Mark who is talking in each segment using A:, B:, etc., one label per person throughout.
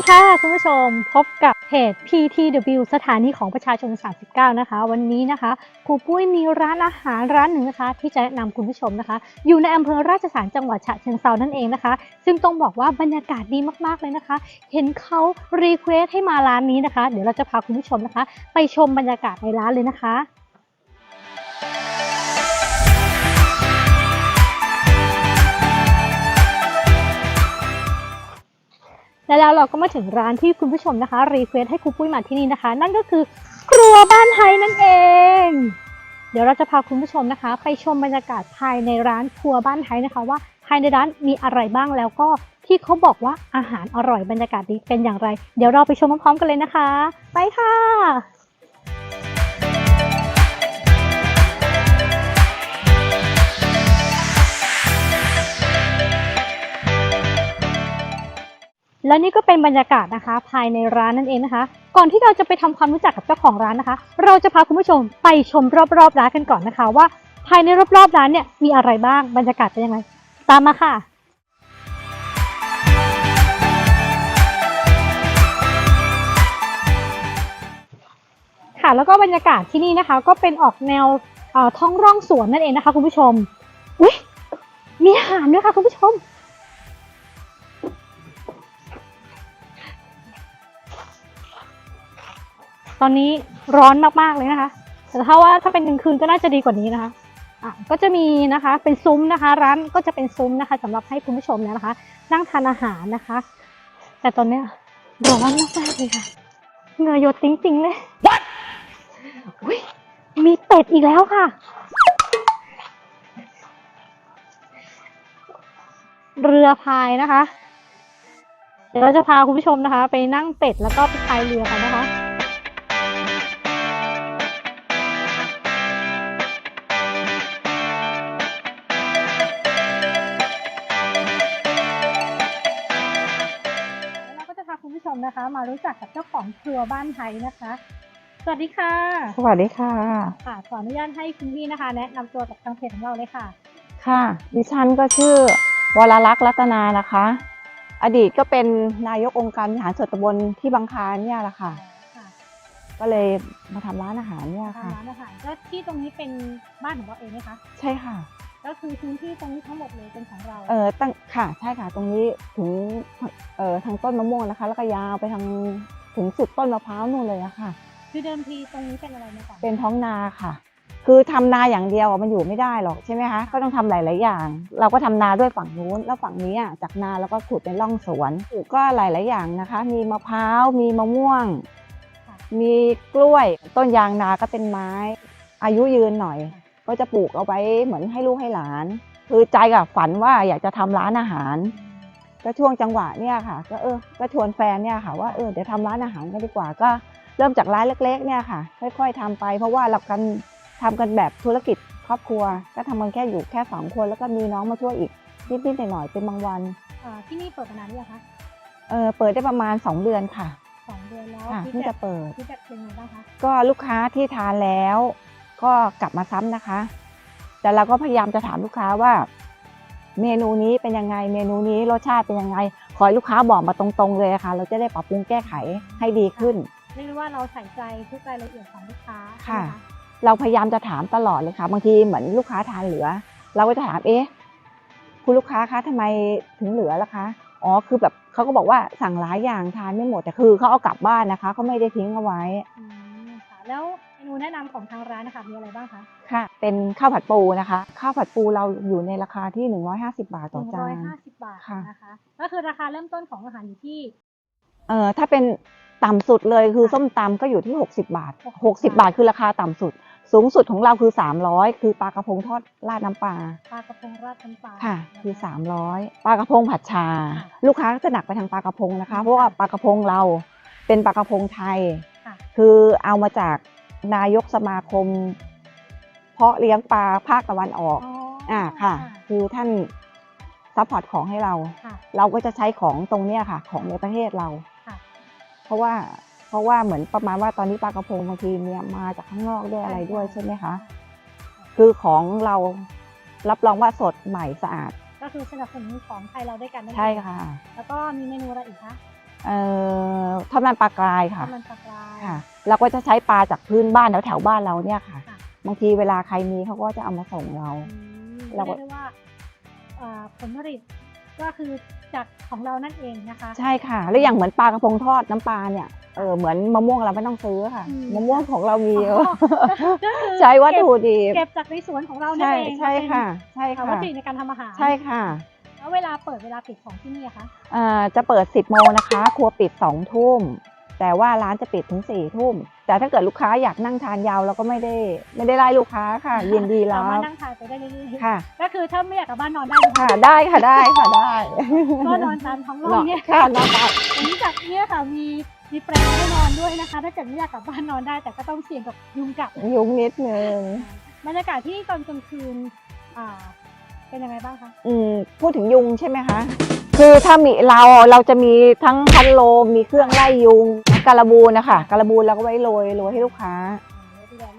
A: วัสดีค่ะคุณผู้ชมพบกับเพจ PTW สถานีของประชาชน 39 นะคะ วันนี้นะคะครูปุ้ยมีร้านอาหารร้านหนึ่งนะคะ ที่จะแนะนำคุณผู้ชมนะคะ อยู่ในอำเภอราชสารจังหวัดฉะเชิงเซานั่นเองนะคะ ซึ่งต้องบอกว่าบรรยากาศดีมากๆเลยนะคะ เห็นเขารีเควสให้มาร้านนี้นะคะ เดี๋ยวเราจะพาคุณผู้ชมนะคะ ไปชมบรรยากาศในร้านเลยนะคะ และแล้วเราก็มาถึงร้านที่คุณผู้ชมนะคะ รีเควสให้ครูปุ้ยมาที่นี่นะคะ นั่นก็คือครัวบ้านไทยนั่นเอง เดี๋ยวเราจะพาคุณผู้ชมนะคะ ไปชมบรรยากาศภายในร้านครัวบ้านไทยนะคะว่าภายในร้านมีอะไรบ้างแล้วก็ที่เขาบอกว่าอาหารอร่อยบรรยากาศดีเป็นอย่างไร เดี๋ยวเราไปชมพร้อมๆกันเลยนะคะ ไปค่ะ และนี่ก็เป็นบรรยากาศนะคะ ภายในร้านนั่นเองนะคะ ก่อนที่เราจะไปทำความรู้จักกับเจ้าของร้านนะคะ เราจะพาคุณผู้ชมไปชมรอบๆร้านกันก่อนนะคะ ว่าภายในรอบๆร้านเนี่ยมีอะไรบ้างบรรยากาศเป็นยังไงตามมาค่ะค่ะแล้วก็บรรยากาศที่นี่นะคะ ก็เป็นออกแนวท้องร่องสวนนั่นเองนะคะ คุณผู้ชมอุ้ยมีอาหารด้วยค่ะคุณผู้ชม ตอนนี้ร้อนมากๆเลยนะคะ แต่ถ้าว่าถ้าเป็นกลางคืนก็น่าจะดีกว่านี้นะคะอะก็จะมีนะคะเป็นซุ้มนะคะ ร้านก็จะเป็นซุ้มนะคะสำหรับให้คุณผู้ชมเนี่ยนะคะ นั่งทานอาหารนะคะ แต่ตอนเนี้ยร้อนมากๆเลยค่ะเหงื่อหยดจริงๆเลย What? อุ๊ยมีเป็ดอีกแล้วค่ะ เรือพายนะคะ เดี๋ยวเราจะพาคุณผู้ชมนะคะ ไปนั่งเป็ดแล้วก็ไปพายเรือกันนะ นะคะ มารู้จักกับเจ้าของครัวบ้านไทยนะคะ สวัสดีค่ะ
B: สวัสดีค่ะ
A: ค่ะขออนุญาตให้คุณพี่นะคะ แนะนำตัวกับทางเพจของเราเลยค่ะ
B: ค่ะ ดิฉันก็ชื่อวรลักษณ์รัตนานะคะ อดีตก็เป็นนายกองค์การบริหารส่วนตำบลที่บางคลานเนี่ยแหละค่ะ
A: ค่ะ
B: ก็เลยมาทำร้านอาหารเนี่ย
A: ทาง
B: ค่ะ
A: ร้านอาหารก็ที่ตรงนี้เป็นบ้านของเราเองไหมคะ
B: ใช่ค่ะ
A: ก็คือพื้นที่ตรงนี้ทั้งหมดเลยเป็นของเรา
B: เออตั้งค่ะใช่ค่ะ ตรงนี้ถึงเอ่อทางต้นมะม่วงนะคะ แล้วก็ยาวไปทางถึงสุดต้นมะพร้าวนู่นเลยอะค่ะ
A: คือเดิมทีตรงนี้เป็นอะไรมาก่อน
B: เป็นท้องนาค่ะ คือทำนาอย่างเดียวอะมันอยู่ไม่ได้หรอกใช่ไหมคะก็ต้องทำหลาย ๆ อย่าง เราก็ทำนาด้วยฝั่งนู้นแล้วฝั่งนี้อะจากนาแล้วก็ขุดเป็นร่องสวนปลูกก็หลาย ๆ อย่างนะคะ มีมะพร้าวมีมะม่วง
A: ค่ะ
B: มีกล้วย ต้นยางนาก็เป็นไม้ อายุยืนหน่อย ก็จะปลูกเอาไว้เหมือนให้ลูกให้หลาน คือใจกับฝันว่าอยากจะทำร้านอาหาร ก็ช่วงจังหวะเนี่ยค่ะ ก็เออก็ชวนแฟนเนี่ยค่ะว่าเออเดี๋ยวทำร้านอาหารกันดีกว่าก็เริ่มจากร้านเล็ก ๆ เนี่ยค่ะ ค่อย ๆทำไป เพราะว่าเรากันทำกันแบบธุรกิจครอบครัว ก็ทำกันแค่อยู่แค่สองคนแล้วก็มีน้องมาช่วยอีกนิดๆหน่อยๆเป็นบางวัน
A: อ่าที่นี่เปิดมานานหรือยังคะ
B: เออเปิดได้ประมาณ 2 เดือนค่ะ
A: สองเดือนแล้ว
B: ค่ะ
A: ฟีด
B: เพิ่ง
A: แบ็
B: จะ
A: ก
B: เปิด
A: ฟีดแบ็กเป็นไงบ้างคะ
B: ก็ลูกค้าที่ทานแล้ว ก็กลับมาซ้ำนะคะ แต่เราก็พยายามจะถามลูกค้าว่า เมนูนี้เป็นยังไง เมนูนี้รสชาติเป็นยังไง ขอให้ลูกค้าบอกมาตรงๆเลยอะค่ะ เราจะได้ปรับปรุงแก้ไขให้ดีขึ้น
A: เรียกได้ว่าเราใส่ใจทุกรายละเอียดของลูกค้า
B: ค่ะ
A: ใช่ไหม
B: เราพยายามจะถามตลอดเลยค่ะ บางทีเหมือนลูกค้าทานเหลือ เราก็จะถามเอ๊ะคุณลูกค้าคะทำไมถึงเหลือล่ะคะอ๋อคือแบบเขาก็บอกว่าสั่งหลายอย่างทานไม่หมดแต่คือเขาเอากลับบ้านนะคะเขาไม่ได้ทิ้งเอาไว้
A: อืมค่ะแล้ว เมนูแนะนำของทางร้านนะคะมีอะไรบ้างคะ
B: ค่ะ เป็นข้าวผัดปูนะคะ ข้าวผัดปูเราอยู่ในราคาที่ 150 บาท
A: ห
B: ต่อ
A: นึ่ง
B: จา
A: ร้อย
B: น
A: ห้าสิบบาท
B: ค่ะ
A: นะคะก็คือราคาเริ่มต้นของอาหารอยู่ที่
B: เอ่อถ้าเป็นต่ำสุดเลยคือส้มตำก็อยู่ที่ 60 บาท 60 บาทคือราคาต่ำสุด สูงสุดของเราคือ 300 คือปลากระพงทอดราดน้ำปลา
A: ปลากระพงราดน้ำปลา
B: ค่ะ
A: น
B: คือ 300 ปลากระพงผัดชา
A: ค่ะ
B: ลูกค้าก็จะหนักไปทางปลากระพงนะคะ
A: อืม
B: เพราะว่าปลากระพงเราเป็นปลากระพงไทย
A: ค่ะ
B: คือเอามาจาก นายกสมาคม เพาะเลี้ยงปลาภาคตะวันออก
A: อ๋อ
B: อ่าค่ะ คือท่านซัพพอร์ตของให้เรา
A: ค่ะ
B: เราก็จะใช้ของตรงเนี้ยค่ะ ของในประเทศเรา
A: ค่ะ
B: เพราะว่าเพราะว่าเหมือนประมาณว่าตอนนี้ปลากระพงบางทีเนี่ยมาจากข้างนอกด้วยอะไรด้วยใช่ไหมคะคือของเรารับรองว่าสดใหม่สะอาด
A: ก็คือสนับสนุนของไทยเราด้วยกันนั่นเอง
B: ใช่ค่ะ
A: แล้วก็มีเมนูอะไรอีกคะ
B: เอ่อทอดมันปลากรายค่ะ
A: ทอดมันปลากราย
B: ค่ะ เราก็จะใช้ปลาจากพื้นบ้านแถวแถวๆบ้านเราเนี่ยค่ะ
A: ค่ะ
B: บางทีเวลาใครมีเขาก็จะเอามาส่งเรา
A: อืม
B: เราก็
A: เรียกได้ว่าอ่าผลผลิตก็คือจากของเรานั่นเองนะคะ
B: ใช่ค่ะ แล้วอย่างเหมือนปลากระพงทอดน้ำปลาเนี่ย เออเหมือนมะม่วงเราไม่ต้องซื้อค่ะ
A: อืม
B: มะม่วงของเรามี
A: อ๋อก็คือ
B: ใช้วัตถุดิบ
A: เก็บจากในสวนของเรานั่น
B: ใช่
A: เอง
B: ใช่ค่ะ ใช่
A: เป็น
B: ค่ะ
A: วัตถุดิบในการทำอาหาร
B: ใช่ค่ะ
A: แล้วเวลาเปิดเวลาปิดของที่นี่อะคะ
B: อ่าจะเปิด 10โมงนะคะ ครัวปิด2ทุ่ม แต่ว่าร้านจะปิดถึง4ทุ่ม แต่ถ้าเกิดลูกค้าอยากนั่งทานยาวเราก็ไม่ได้ ไม่ได้ไล่ลูกค้าค่ะ ยินดีรั
A: สามารถ
B: บ
A: นั่งทานไปได้เรื่อยๆ
B: ค่ะ
A: ก็คือถ้าไม่อยากกลับบ้านนอนได้นะคะ
B: ค่ะ ได้ค่ะได้ค่ะได้
A: ก็นอนตามท้องร่องเนี่ย
B: ค่ะนะคะ
A: วันนี้จากเนี่ยค่ะมีมีแปลงให้นอนด้วยนะคะ ถ้าเกิดไม่อยากกลับบ้านนอนได้ แต่ก็ต้องเสี่ยงกับยุงกัด
B: ยุงนิดนึง
A: บรรยากาศที่ตอนกลางคืนอ่า เป็นยังไงบ้างคะ
B: อืมพูดถึงยุงใช่ไหมคะ คือถ้ามีเราเราจะมีทั้งพัดลมมีเครื่องไล่ยุงการบูนนะคะการบูนเราก็ไว้โรยโรยให้ลูกค้า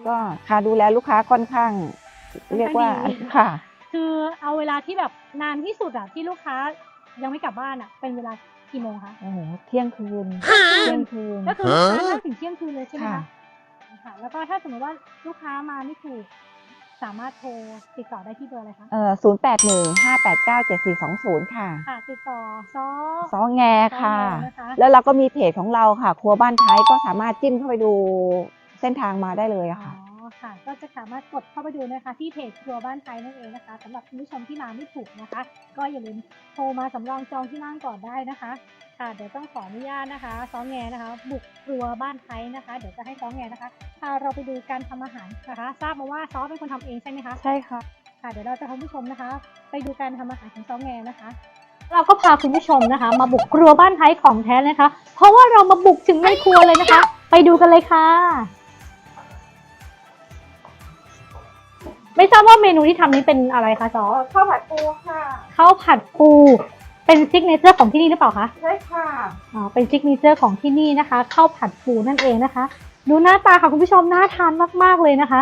B: ก็ค่ะดูแลลูกค้าค่อนข้าง เรียกว่าค่ะ
A: คือเอาเวลาที่แบบนานที่สุดอะที่ลูกค้ายังไม่กลับบ้านอะเป็นเวลากี่โมงคะ
B: โอ้โหเที่ยงคืนเที่ยงคืน
A: ก็คือลูกค้านั่งถึงเที่ยงคืนเลยใช่ไหม
B: ค่ะ
A: คะค่ะแล้วก็ถ้าสมมติว่าลูกค้ามาไม่ถูก สามารถโทรติดต่อได้ที่เบอร์อะไรคะ
B: เอ่อศูนย์แปดหนึ่งห้าแปดเก้าเจ็ดสี่สองศูนย์ค่ะ
A: ค่ะ ติดต่อซอ
B: ซอแงค่ะ
A: ซอแงนะคะ
B: แล้วเราก็มีเพจของเราค่ะ ครัวบ้านไทยก็สามารถจิ้มเข้าไปดูเส้นทางมาได้เลยอะ
A: อ๋
B: ค่ะ
A: อค่ะ ก็จะสามารถกดเข้าไปดูนะคะ ที่เพจครัวบ้านไทยนั่นเองนะคะสำหรับคุณผู้ชมที่มาไม่ถูกนะคะ ก็อย่าลืมโทรมาสำรองจองที่นั่งก่อนได้นะคะค่ะเดี๋ยวต้องขออนุญาตนะคะซ้อแงนะคะ บุกครัวบ้านไทยนะคะ เดี๋ยวจะให้ซ้อแงนะคะพาเราไปดูการทำอาหารนะคะ ทราบมาว่าซ้อเป็นคนทำเองใช่ไหมคะ
B: ใช่ค่ะ
A: ค่ะเดี๋ยวเราจะพาคุณผู้ชมนะคะ ไปดูการทำอาหารของซ้อแงนะคะ เราก็พาคุณผู้ชมนะคะ มาบุกครัวบ้านไทยของแท้เลยนะคะ เพราะว่าเรามาบุกถึงในครัวเลยนะคะ ไปดูกันเลยค่ะ ไม่ทราบว่าเมนูที่ทำนี้เป็นอะไรคะซอ
B: ข้าวผัดปูค่ะ
A: ข้าวผัดปูเป็นซิกเนเจอร์ของที่นี่หรือเปล่าคะ
B: ใช่ค่ะ
A: อ๋อเป็นซิกเนเจอร์ของที่นี่นะคะข้าวผัดปูนั่นเองนะคะ ดูหน้าตาค่ะคุณผู้ชมน่าทานมากๆเลยนะคะ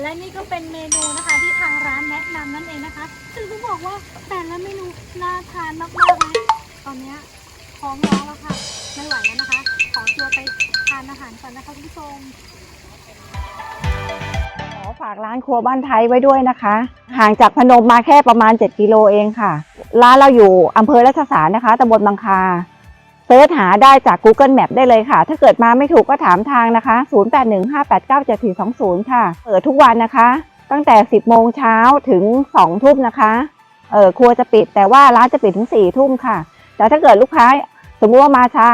A: และนี่ก็เป็นเมนูนะคะที่ทางร้านแนะนำนั่นเองนะคะ ซึ่งต้องบอกว่าแต่ละเมนูน่าทานมากๆเลยตอนเนี้ย ท้องร้องแล้วค่ะ ไม่ไหวแล้วนะคะ ขอตัวไปทานอาหารก่อนนะคะคุณผู้ชม
B: ขอฝากร้านครัวบ้านไทยไว้ด้วยนะคะ ห่างจากพนมมาแค่ประมาณ 7 กิโลเองค่ะ ร้านเราอยู่อำเภอรัชสารนะคะตำบลบางคาเซิร์ชหาได้จาก Google Map ได้เลยค่ะ ถ้าเกิดมาไม่ถูกก็ถามทางนะคะ 0815897420 ค่ะ เปิดทุกวันนะคะ ตั้งแต่ 10 โมงเช้าถึง 2 ทุ่มนะคะ เออครัวจะปิดแต่ว่าร้านจะปิดถึง 4 ทุ่มค่ะ แต่ถ้าเกิดลูกค้า มมติว่ามาช้า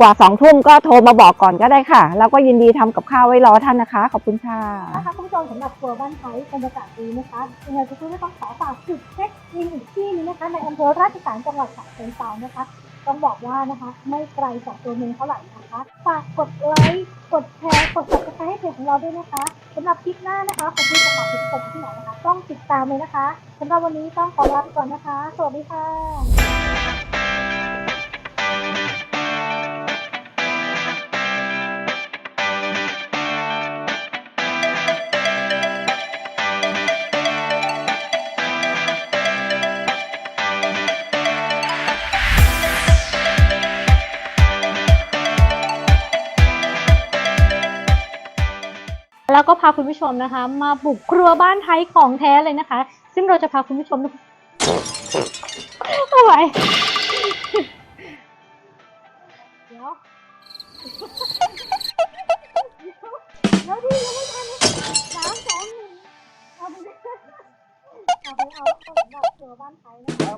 B: กว่า2ทุ่มก็โทรมาบอกก่อนก็ได้ค่ะ แล้วก็ยินดีทำกับข้าวไว้รอท่านนะคะ ขอบคุณค่ะ
A: นะคะคุณผู้ชมสำหรับครัวบ้านไทยบรรยากาศดีนะคะยังไงทุกท่านก็ต้องขอฝากจุดเช็คอินอีกที่นึงนะคะในอำเภอราชสารจังหวัดฉะเชิงเทรานะคะ ต้องบอกว่านะคะ ไม่ไกลจากตัวเมืองเท่าไหร่นะคะฝากกดไลค์กดแชร์กด subscribe ให้เพจของเราด้วยนะคะสำหรับคลิปหน้านะคะขอบคุณจะฝากคุณผู้ชมที่ไหนนะคะ ต้องติดตามเลยนะคะสำหรับวันนี้ต้องขอลาไปก่อนนะคะ สวัสดีค่ะ ก็พาคุณผู้ชมนะคะ มาบุกครัวบ้านไทยของแท้เลยนะคะ ซึ่งเราจะพาคุณผู้ชมเอาไว้เดี๋ยวเดี๋ยวดิยังไม่ทันสามสองหนึ่งเอาไปเลยเอาไปเอาสำหรับครัวบ้านไทยนะคะ